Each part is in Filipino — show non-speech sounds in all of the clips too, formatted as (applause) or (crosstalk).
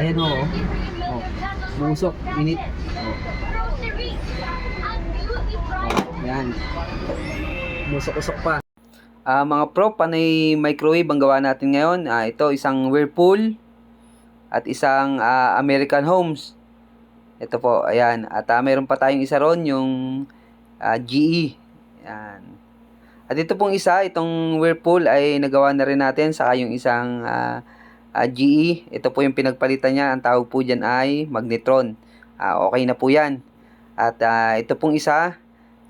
Ayan o. Oh. oh. Musok, minute. Oh. Oh. Yan. Musok-usok pa. Ah, mga pro, panay microwave ang gawa natin ngayon. Ah, ito isang Whirlpool at isang ah, American Homes. Ito po, ayan. At ah, mayroon pa tayong isa ron, yung ah, GE. Ayan. At ito pong isa, itong Whirlpool ay nagawa na rin natin. Saka yung isang ah, ah, GE. Ito po yung pinagpalitan niya. Ang tawag po dyan ay Magnetron. Ah, okay na po yan. At ah, ito pong isa,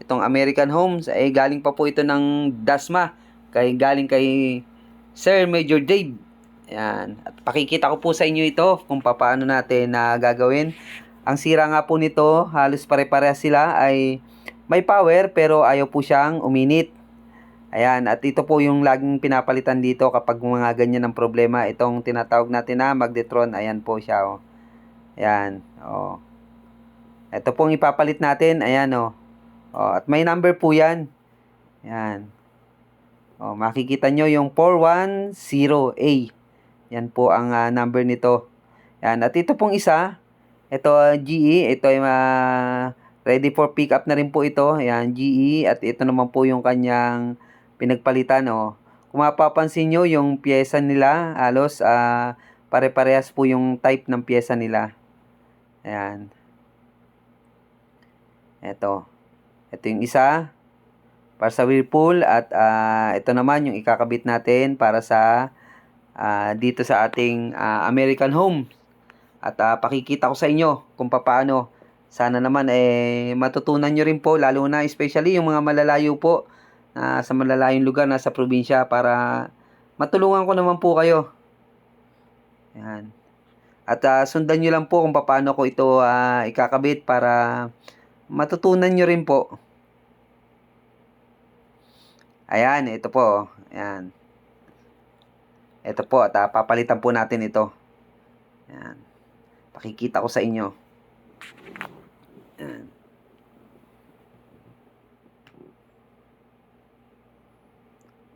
itong American Homes, ay galing pa po ito ng Dasma. Kay, galing kay Sir Major Dave. Ayan. At pakikita ko po sa inyo ito kung paano natin na gagawin. Ang sira nga po nito, halos pare-parehas sila ay may power pero ayaw po siyang uminit. Ayan, at ito po yung laging pinapalitan dito kapag mga ganyan ng problema. Itong tinatawag natin na magnetron, ayan po siya. Oh. Ayan, oh. Ito pong ipapalit natin, ayan oh. oh at may number po yan. Ayan. Oh, makikita nyo yung 410A. Yan po ang ah, number nito. Yan. At ito pong isa, ito ah, GE, ito ay ah, ready for pick up na rin po ito. Yan, GE at ito naman po yung kanyang pinagpalitan oh. Kung mapapansin nyo, yung pyesa nila, halos ah, pare-parehas po yung type ng pyesa nila. Ayan. Ito. Ito yung isa para sa Whirlpool at ah, ito naman yung ikakabit natin para sa ah, dito sa ating ah, American Home. At ah, pakikita ko sa inyo kung paano. Sana naman eh matutunan nyo rin po lalo na especially yung mga malalayo po na sa malalayong lugar nasa probinsya para matulungan ko naman po kayo. Yan. At ah, sundan nyo lang po kung paano ko ito ah, ikakabit para matutunan nyo rin po. Ayan, ito po. Ayan. Ito po, at ah, papalitan po natin ito. Ayan. Pakikita ko sa inyo.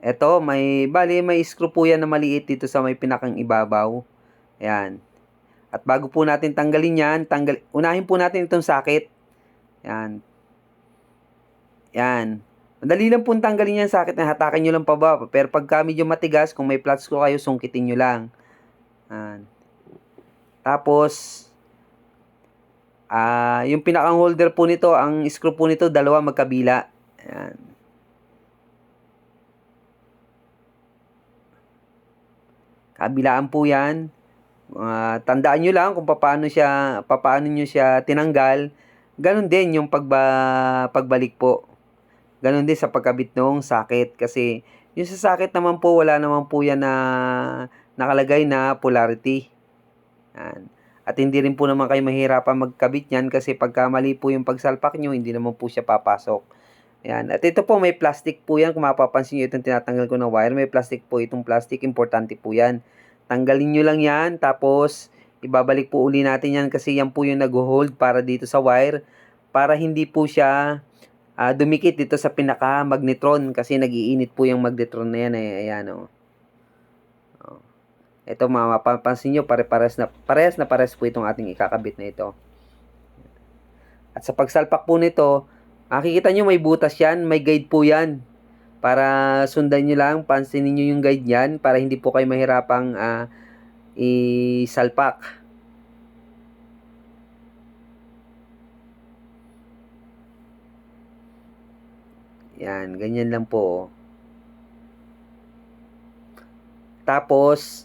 Ito, may, bali, may screw po yan na maliit dito sa may pinakang ibabaw. Ayan. At bago po natin tanggalin yan, tanggal, unahin po natin itong sakit. Ayan. Ayan. Madali lang pong tanggalin yan sakit na hatakan nyo lang pababa. Pero pagka medyo matigas, kung may flat screw kayo, sungkitin nyo lang. Ayan. Tapos, ah yung pinakang holder po nito, ang screw po nito, dalawa magkabila. Ayan. Kabilaan po yan. Ah, tandaan nyo lang kung paano siya, paano nyo siya tinanggal. Ganon din yung pagba, pagbalik po. Ganon din sa pagkabit ng sakit. Kasi yung sa sakit naman po, wala naman po yan na nakalagay na polarity. Yan. At hindi rin po naman kayo mahirapan magkabit yan kasi pagka mali po yung pagsalpak nyo, hindi naman po siya papasok. Yan. At ito po, may plastic po yan. Kung mapapansin nyo itong tinatanggal ko ng wire, may plastic po itong plastic. Importante po yan. Tanggalin nyo lang yan. Tapos, ibabalik po uli natin yan kasi yan po yung nag-hold para dito sa wire. Para hindi po siya ah, dumikit dito sa pinaka-magnetron kasi nagiinit po yung magnetron na yan. Eh. Ayan, oh. Oh. Ito, mapapansin nyo, pare-pares na, pares na pares po itong ating ikakabit na ito. At sa pagsalpak po nito, makikita nyo may butas yan, may guide po yan. Para sundan nyo lang, pansinin nyo yung guide yan para hindi po kayo mahirapang ah, isalpak. Yan, ganyan lang po. Tapos,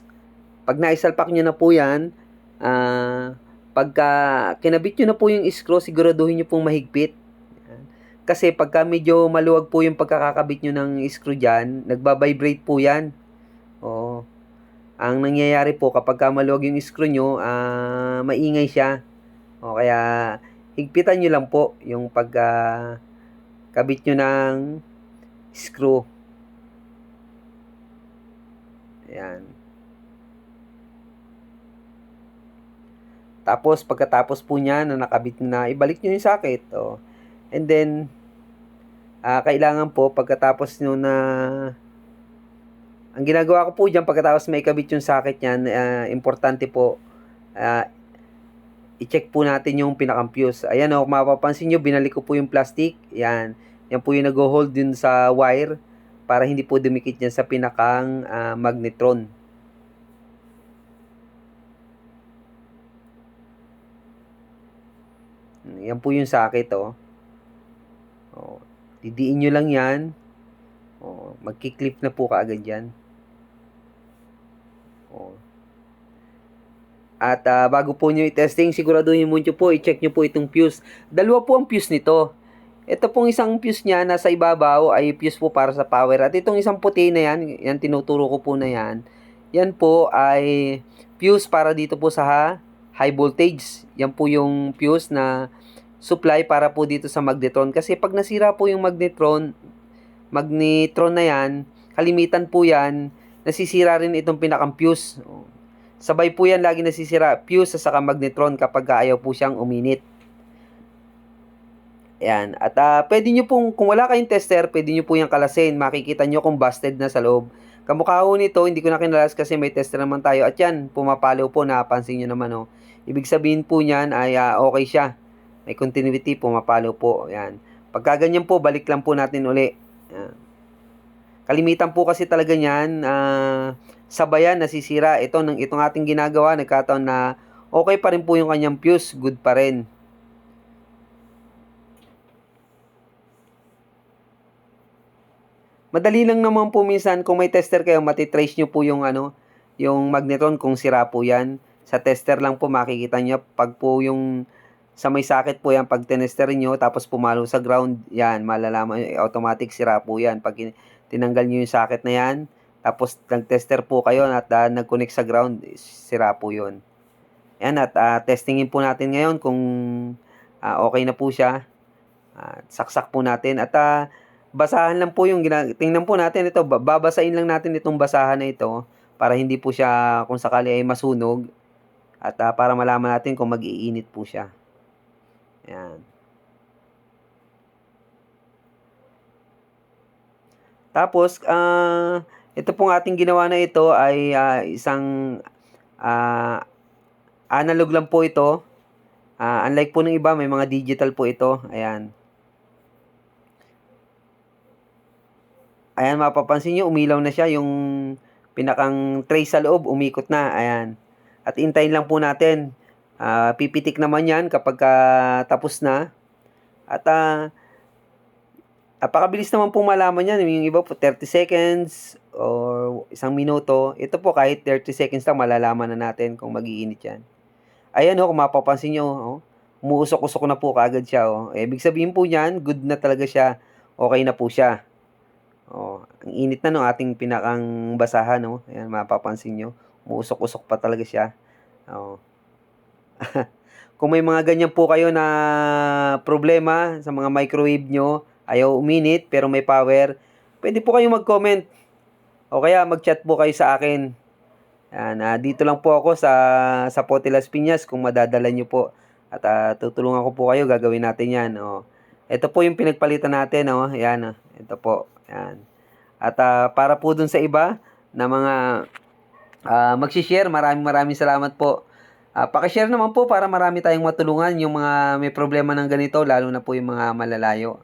pag naisalpak nyo na po yan, ah, pagka kinabit nyo na po yung screw, siguraduhin nyo pong mahigpit. Kasi pagka medyo maluwag po yung pagkakakabit nyo ng screw dyan, nagbabibrate po yan. Oo. Ang nangyayari po kapag ka maluwag yung screw nyo, ah, maingay siya. O kaya higpitan nyo lang po yung pagka kabit nyo ng screw. Ayan. Tapos, pagkatapos po niya na nakabit na, ibalik nyo yung socket. Oh. And then, ah kailangan po, pagkatapos nyo na, ang ginagawa ko po dyan, pagkatapos may kabit yung socket yan, ah, importante po, ah, i-check po natin yung pinakang fuse. Ayan o, kung mapapansin nyo, binalik ko po yung plastic. Yan. Yan po yung nag-hold din sa wire para hindi po dumikit yan sa pinakang ah, magnetron. Yan po yung socket, oh. Didiin nyo lang yan. Oh, magki-clip na po kaagad yan. Oh. At ah, bago po nyo i-testing, siguraduhin nyo nyo po, i-check nyo po itong fuse. Dalawa po ang fuse nito. Ito pong isang fuse niya nasa ibabaw ay fuse po para sa power. At itong isang puti na yan, yan tinuturo ko po na yan. Yan po ay fuse para dito po sa high voltage. Yan po yung fuse na supply para po dito sa magnetron. Kasi pag nasira po yung magnetron, magnetron na yan, kalimitan po yan, nasisira rin itong pinakang fuse. Sabay po yan lagi nasisira, fuse sa saka magnetron kapag ayaw po siyang uminit. Yan. At uh, pwede nyo pong, kung wala kayong tester, pwede nyo po yung kalasin. Makikita nyo kung busted na sa loob. Kamukha ho nito, hindi ko na kinalas kasi may tester naman tayo. At yan, pumapalaw po, napansin nyo naman. Oh. Ibig sabihin po niyan ay uh, okay siya. May continuity, pumapalaw po. Yan. Pagka ganyan po, balik lang po natin uli. Yan. Kalimitan po kasi talaga niyan, uh, sabayan, nasisira. Ito, ng, itong ating ginagawa, nagkataon na okay pa rin po yung kanyang fuse, good pa rin. Madali lang naman po minsan kung may tester kayo, matitrace nyo po yung ano, yung magnetron kung sira po yan. Sa tester lang po makikita nyo pag po yung sa may socket po yan pag tinester nyo tapos pumalo sa ground yan malalaman automatic sira po yan. Pag tinanggal nyo yung socket na yan tapos nag-tester po kayo at uh, nag-connect sa ground sira po yon yan at uh, testingin po natin ngayon kung uh, okay na po siya. Uh, saksak po natin. At uh, basahan lang po yung tingnan po natin ito. Babasahin lang natin itong basahan na ito para hindi po siya kung sakali ay masunog. At uh, para malaman natin kung mag-iinit po siya yan tapos uh, ito pong ating ginawa na ito ay uh, isang uh, analog lang po ito uh, unlike po ng iba may mga digital po ito ayan Ayan, mapapansin nyo, umilaw na siya. Yung pinakang tray sa loob, umikot na. Ayan. At intayin lang po natin. Uh, pipitik naman yan kapag uh, tapos na. At uh, napakabilis naman po malaman yan. Yung iba po 30 seconds or isang minuto. Ito po kahit 30 seconds lang malalaman na natin kung magiinit yan. Ayan ho, kung mapapansin nyo, oh, umuusok-usok na po kagad siya. Oh. Eh, ibig sabihin po niyan, good na talaga siya. Okay na po siya. Oh, ang init na no ating pinakang basahan no. Ayan mapapansin nyo. Umuusok-usok pa talaga siya. Oh. (laughs) Kung may mga ganyan po kayo na problema sa mga microwave nyo, ayaw uminit pero may power, pwede po kayong mag-comment. O kaya mag-chat po kayo sa akin. Yan, uh, dito lang po ako sa sa Pote Las Piñas kung madadala nyo po. At uh, tutulungan ko po kayo, gagawin natin yan. Oh. Ito po yung pinagpalitan natin. Oh. Yan, oh. ito po. Yan. At uh, para po dun sa iba na mga uh, magsishare, maraming maraming salamat po. Uh, pakishare naman po para marami tayong matulungan yung mga may problema ng ganito, lalo na po yung mga malalayo.